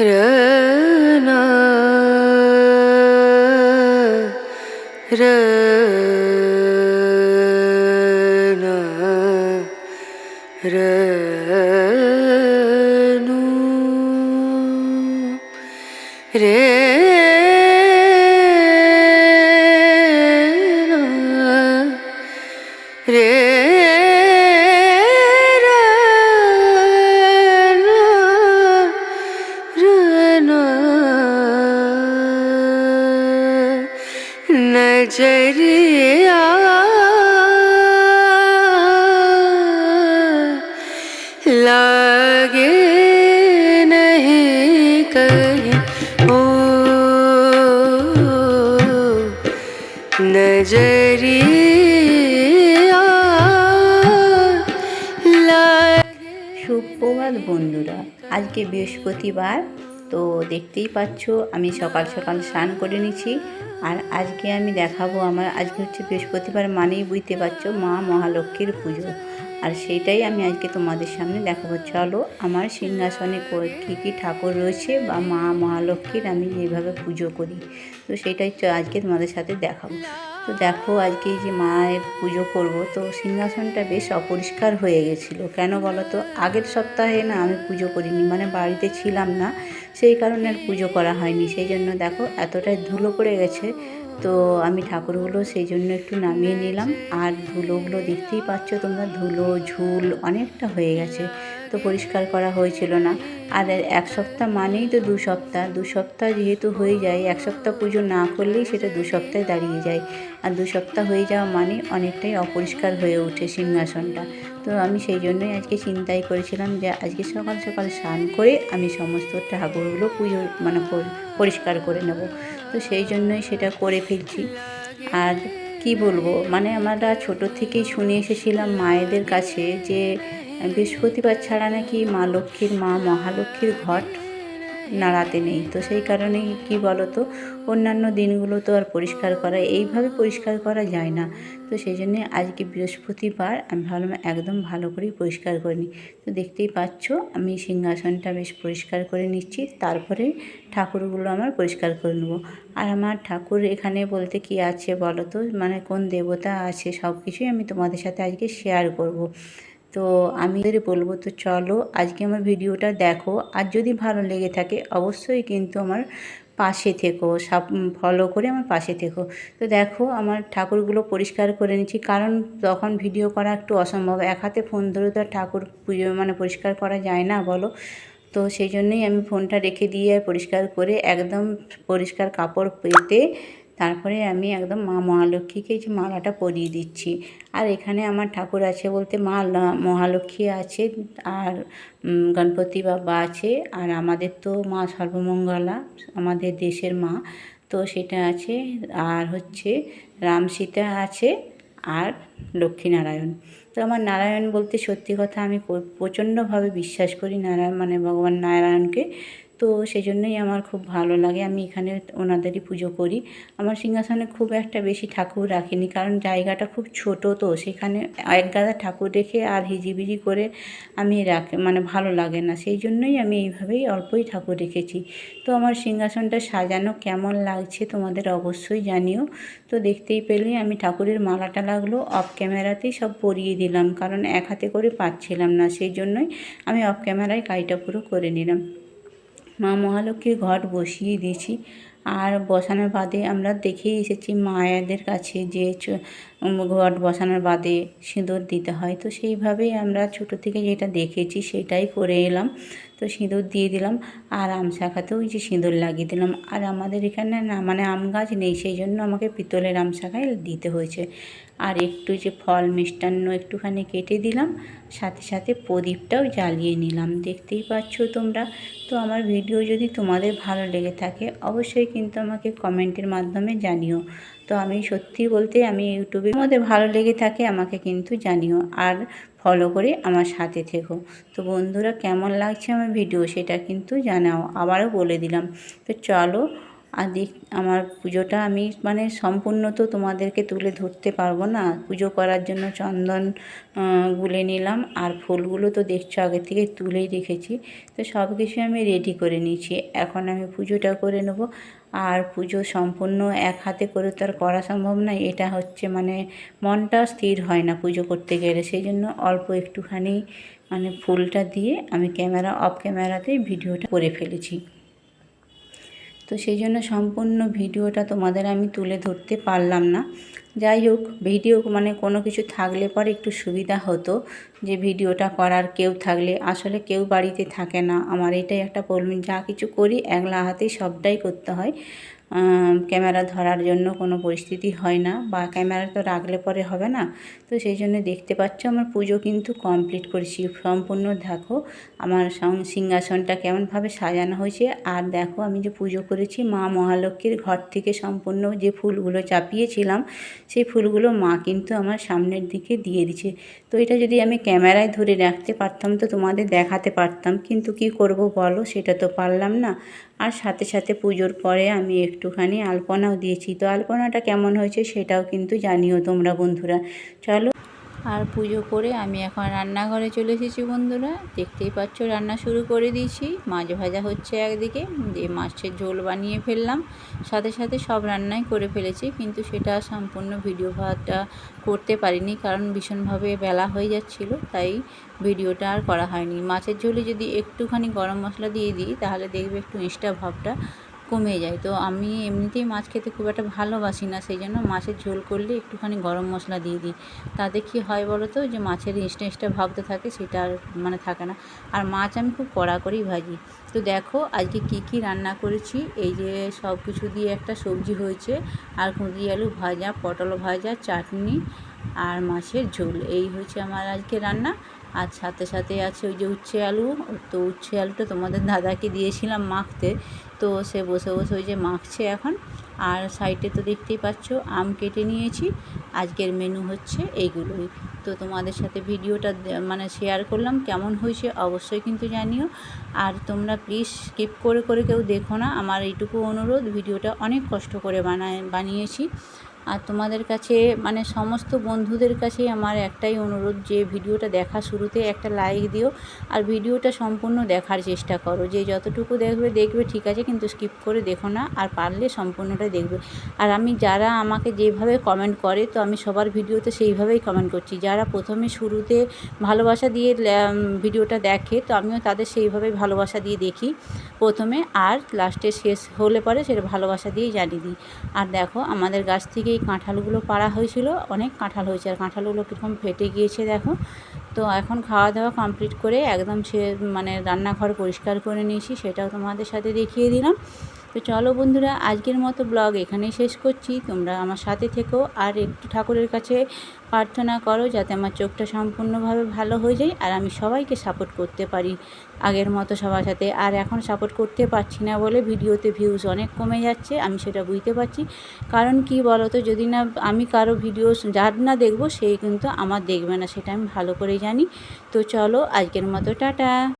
रना रना रनु रे नजरिया लागे नहीं कहीं ओ नजरिया लागे সুপ্রভাত বন্ধুরা আজকে বৃহস্পতিবার তো দেখতেই পাচ্ছ, আমি সকাল সকাল স্নান করে নিচ্ছি। আর আজকে আমি দেখাবো আমার, আজকে হচ্ছে বৃহস্পতিবার মানেই বুঝতে পারছ, মা মহালক্ষ্মীর পুজো। আর সেইটাই আমি আজকে তোমাদের সামনে দেখাবো। চলো, আমার সিংহাসনে ক- কী ঠাকুর রয়েছে বা মা মহালক্ষ্মীর আমি যেভাবে পুজো করি। তো সেটাই আজকে তোমাদের সাথে দেখাবো। তো দেখো আজকে যে মায়ের পুজো করব, তো সিংহাসনটা বেশ অপরিষ্কার হয়ে গেছিল। কেন বলো তো আগের সপ্তাহে না আমি পুজো করিনি মানে বাড়িতে ছিলাম না, সেই কারণে আর পুজো করা হয়নি। সেই জন্য দেখো এতটাই ধুলো পড়ে গেছে, তো আমি ঠাকুরগুলো সেই জন্য একটু নামিয়ে নিলাম। আর ধুলোগুলো দেখতেই পাচ্ছ তোমরা, ধুলো, ঝুল অনেকটা হয়ে গেছে। পরিষ্কার করা হয়েছিল না। আর এক সপ্তাহ মানেই তো দু সপ্তাহ। দু সপ্তাহ যেহেতু হয়ে যায়, এক সপ্তাহ পুজো না করলেই সেটা দু সপ্তাহে দাঁড়িয়ে যায়। আর দু সপ্তাহ হয়ে যাওয়া মানে অনেকটাই অপরিষ্কার হয়ে ওঠে সিংহাসনটা। তো আমি সেই জন্যই আজকে চিন্তাই করেছিলাম যে আজকে সকাল সকাল স্নান করে আমি সমস্ত ঠাকুরগুলো পুজো মানে পরিষ্কার করে নেব। তো সেই জন্যই সেটা করে ফেলছি। আর কি বলব? মানে আমরা ছোট থেকেই শুনে এসেছিলাম মায়েদের কাছে যে বৃহস্পতিবার ছাড়া নাকি মা লক্ষ্মীর মা, মহালক্ষ্মীর ঘট নাড়াতে নেই। তো সেই কারণেই কি বলো তো অন্যান্য দিনগুলো তো আর পরিষ্কার করা, এইভাবে পরিষ্কার করা যায় না। তো সেই জন্যে আজকে বৃহস্পতিবার আমি ভাবলাম একদম ভালো করেই পরিষ্কার করে নিই। তো দেখতেই পাচ্ছ, আমি সিংহাসনটা বেশ পরিষ্কার করে নিচ্ছি, তারপরে ঠাকুরগুলো আমার পরিষ্কার করে নেব। আর আমার ঠাকুর এখানে বলতে কি আছে বলো তো মানে কোন দেবতা আছে সব কিছুই আমি তোমাদের সাথে আজকে শেয়ার করব। তো আমি বলব, তো চলো আজকে আমার ভিডিওটা দেখো। আর যদি ভালো লেগে থাকে, অবশ্যই কিন্তু আমার পাশে থেকো, সাপ ফলো করে আমার পাশে থেকো। তো দেখো, আমার ঠাকুরগুলো পরিষ্কার করে নিচ্ছি। কারণ তখন ভিডিও করা একটু অসম্ভব, এক হাতে ফোন ধরে তো ঠাকুর পুজো মানে পরিষ্কার করা যায় না, বলো? তো সেই জন্যই আমি ফোনটা রেখে দিয়ে পরিষ্কার করে একদম পরিষ্কার কাপড় পেতে তারপরে আমি একদম মা মহালক্ষ্মীকে যে মালাটা পরিয়ে দিচ্ছি। আর এখানে আমার ঠাকুর আছে বলতে মা মহালক্ষ্মী আছে আর গণপতি বাবা আছে আর আমাদের তো মা সর্বমঙ্গলা, আমাদের দেশের মা। তো সেটা আছে আর হচ্ছে রাম সীতা আছে আর লক্ষ্মীনারায়ণ। তো আমার নারায়ণ বলতে সত্যি কথা আমি প্রচণ্ডভাবে বিশ্বাস করি নারায়ণ মানে ভগবান নারায়ণকে। তো সেই জন্যই আমার খুব ভালো লাগে। আমি এখানে ওনাদেরই পুজো করি। আমার সিংহাসনে খুব একটা বেশি ঠাকুর রাখিনি, কারণ জায়গাটা খুব ছোট তো। সেখানে এক গাদা ঠাকুর রেখে আর হিজিবিজি করে আমি রাখ মানে ভালো লাগে না। সেই জন্যই আমি এইভাবেই অল্পই ঠাকুর রেখেছি। তো আমার সিংহাসনটা সাজানো কেমন লাগছে তোমাদের অবশ্যই জানিও। তো দেখতেই পেলে আমি ঠাকুরের মালাটা লাগল অফ ক্যামেরাতেই সব পরিয়ে দিলাম। কারণ এক হাতে করে পাচ্ছিলাম না সেই জন্যই আমি অফ ক্যামেরায় কাজটা পুরো করে নিলাম। মা মহালক্ষ্মীর ঘট বসিয়ে দিয়েছি। আর বসানোর বাদে আমরা দেখেই এসেছি মায়েদের কাছে যে ঘট বসানোর বাদে সিঁদুর দিতে হয়। তো সেইভাবেই আমরা ছোটো থেকে যেটা দেখেছি সেটাই করে এলাম। তো সিঁদুর দিয়ে দিলাম আর আম শাখাতেও যে সিঁদুর লাগিয়ে দিলাম। আর আমাদের এখানে না মানে আম গাছ নেই, সেই জন্য আমাকে পিতলের আম শাখায় দিতে হয়েছে। আর একটু যে ফল মিষ্টান্ন একটুখানি কেটে দিলাম, সাথে সাথে প্রদীপটাও জ্বালিয়ে নিলাম। দেখতেই পাচ্ছ তোমরা? তো আমার ভিডিও যদি তোমাদের ভালো লেগে থাকে, অবশ্যই কিন্তু আমাকে কমেন্টের মাধ্যমে জানিও। তো আমি সত্যি বলতে আমি ইউটিউবে মধ্যে ভালো লেগে থাকে আমাকে কিন্তু জানিও আর ফলো করে আমার সাথে থেকো। তো বন্ধুরা, কেমন লাগছে আমার ভিডিও সেটা কিন্তু জানাও। আবারও বলে দিলাম। তো চলো আর দেখ, আমার পুজোটা আমি মানে সম্পূর্ণ তো তোমাদেরকে তুলে ধরতে পারব না। পুজো করার জন্য চন্দন গুলে নিলাম আর ফুলগুলো তো দেখছ আগে থেকে তুলেই রেখেছি। তো সব কিছু আমি রেডি করে নিয়েছি। এখন আমি পুজোটা করে নেব। আর পুজো সম্পূর্ণ এক হাতে করে তো আর করা সম্ভব নয়। এটা হচ্ছে মানে মনটা স্থির হয় না পুজো করতে গেলে। সেই জন্য অল্প একটুখানি মানে ফুলটা দিয়ে আমি ক্যামেরা অফ ক্যামেরাতেই ভিডিওটা করে ফেলেছি। তো সেই জন্য সম্পূর্ণ ভিডিওটা তোমাদের আমি তুলে ধরতে পারলাম না। যাই হোক, ভিডিও মানে কোনো কিছু থাকলে পরে একটু সুবিধা হতো যে ভিডিওটা করার কেউ থাকলে। আসলে কেউ বাড়িতে থাকে না। আমার এটাই একটা প্রবলেম যা কিছু করি একলা হাতেই সবটাই করতে হয়। ক্যামেরা ধরার জন্য কোনো পরিস্থিতি হয় না বা ক্যামেরা তো রাখলে পরে হবে না। তো সেই জন্য দেখতে পাচ্ছ আমার পুজো কিন্তু কমপ্লিট করেছি, সম্পূর্ণ দেখো। আমার সিংহাসনটা কেমনভাবে সাজানো হয়েছে। আর দেখো আমি যে পুজো করেছি, মা মহালক্ষ্মীর ঘর থেকে সম্পূর্ণ যে ফুলগুলো চাপিয়েছিলাম, সেই ফুলগুলো মা কিন্তু আমার সামনের দিকে দিয়ে দিছে তো এটা যদি আমি ক্যামেরায় ধরে রাখতে পারতাম, তো তোমাদের দেখাতে পারতাম। কিন্তু কি করব বলো, সেটা তো পারলাম না। আর সাথে সাথে পুজোর পরে আমি একটুখানি আলপনাও দিয়েছি। তো আলপনাটা কেমন হয়েছে সেটাও কিন্তু জানিও তোমরা বন্ধুরা। চলো আর পুজো করে আমি এখন রান্নাঘরে চলে এসেছি বন্ধুরা। দেখতেই পাচ্ছ রান্না শুরু করে দিয়েছি। মাছ ভাজা হচ্ছে একদিকে দিয়ে মাছের ঝোল বানিয়ে ফেললাম। সাথে সাথে সব রান্নাই করে ফেলেছি, কিন্তু সেটা সম্পূর্ণ ভিডিও ভাতটা করতে পারিনি, কারণ ভীষণভাবে বেলা হয়ে যাচ্ছিল, তাই ভিডিওটা আর করা হয়নি। মাছের ঝোলে যদি একটুখানি গরম মশলা দিয়ে দিই, তাহলে দেখবে একটু ইনস্টা ভাবটা কমে যায়। তো আমি এমনিতেই মাছ খেতে খুব একটা ভালোবাসি না, সেই জন্য মাছের ঝোল করলে একটুখানি গরম মশলা দিয়ে দিই। তাতে কী হয় বলো তো, যে মাছের ইনস্টা ইনস্টা ভাবতে থাকে সেটা আর মানে থাকে না। আর মাছ আমি খুব কড়া করেই ভাজি। তো দেখো আজকে কি কি রান্না করেছি, এই যে সব কিছু দিয়ে একটা সবজি হয়েছে। আর কুঁদরি আলু ভাজা, পটল ভাজা, চাটনি আর মাছের ঝোল। এই হয়েছে আমার আজকে রান্না। আর সাথে সাথে আছে ওই যে উচ্ছে আলু। তো উচ্ছে আলুটা তোমাদের দাদাকে দিয়েছিলাম মাখতে। তো সে বসে বসে ওই যে মাখছে এখন। আর সাইডে তো দেখতেই পাচ্ছ, আম কেটে নিয়েছি। আজকের মেনু হচ্ছে এইগুলোই। তো তোমাদের সাথে ভিডিওটা মানে শেয়ার করলাম, কেমন হয়েছে অবশ্যই কিন্তু জানিও। আর তোমরা প্লিজ স্কিপ করে করে কেউ দেখো না। আমার এইটুকু অনুরোধ, ভিডিওটা অনেক কষ্ট করে বানায়, বানিয়েছি। আর তোমাদের কাছে মানে সমস্ত বন্ধুদের কাছেই আমার একটাই অনুরোধ যে ভিডিওটা দেখা শুরুতে একটা লাইক দিও আর ভিডিওটা সম্পূর্ণ দেখার চেষ্টা করো। যে যতটুকু দেখবে দেখবে ঠিক আছে, কিন্তু স্কিপ করে দেখো না আর পারলে সম্পূর্ণটা দেখবে। আর আমি যারা আমাকে যেভাবে কমেন্ট করে, তো আমি সবার ভিডিওতে সেইভাবেই কমেন্ট করছি। যারা প্রথমে শুরুতে ভালোবাসা দিয়ে ভিডিওটা দেখে, তো আমিও তাদের সেইভাবেই ভালোবাসা দিয়ে দেখি প্রথমে। আর লাস্টে শেষ হলে পরে সেটা ভালোবাসা দিয়েই জানিয়ে দিই। আর দেখো, আমাদের গাছ থেকে এই কাঁঠালগুলো পাড়া হয়েছিল, অনেক কাঁঠাল হয়েছে। আর কাঁঠালগুলো কীরকম ফেটে গিয়েছে, দেখো। তো এখন খাওয়া দাওয়া কমপ্লিট করে একদম সে মানে রান্নাঘর পরিষ্কার করে নিয়েছি, সেটাও তোমাদের সাথে দেখিয়ে দিলাম। তো চলো বন্ধুরা, আজকের মতো ব্লগ এখানেই শেষ করছি। তোমরা আমার সাথে থেকো আর একটু ঠাকুরের কাছে প্রার্থনা করো যাতে আমার চোখটা সম্পূর্ণভাবে ভালো হয়ে যায় আর আমি সবাইকে সাপোর্ট করতে পারি। আগের মতো সবার সাথে আর এখন সাপোর্ট করতে পারছি না বলে ভিডিওতে ভিউজ অনেক কমে যাচ্ছে, আমি সেটা বুঝতে পারছি। কারণ কি বলো তো যদি না আমি কারও ভিডিও যার না দেখব সেই কিন্তু আমার দেখবে না, সেটা আমি ভালো করে জানি। তো চলো, আজকের মতো টাটা।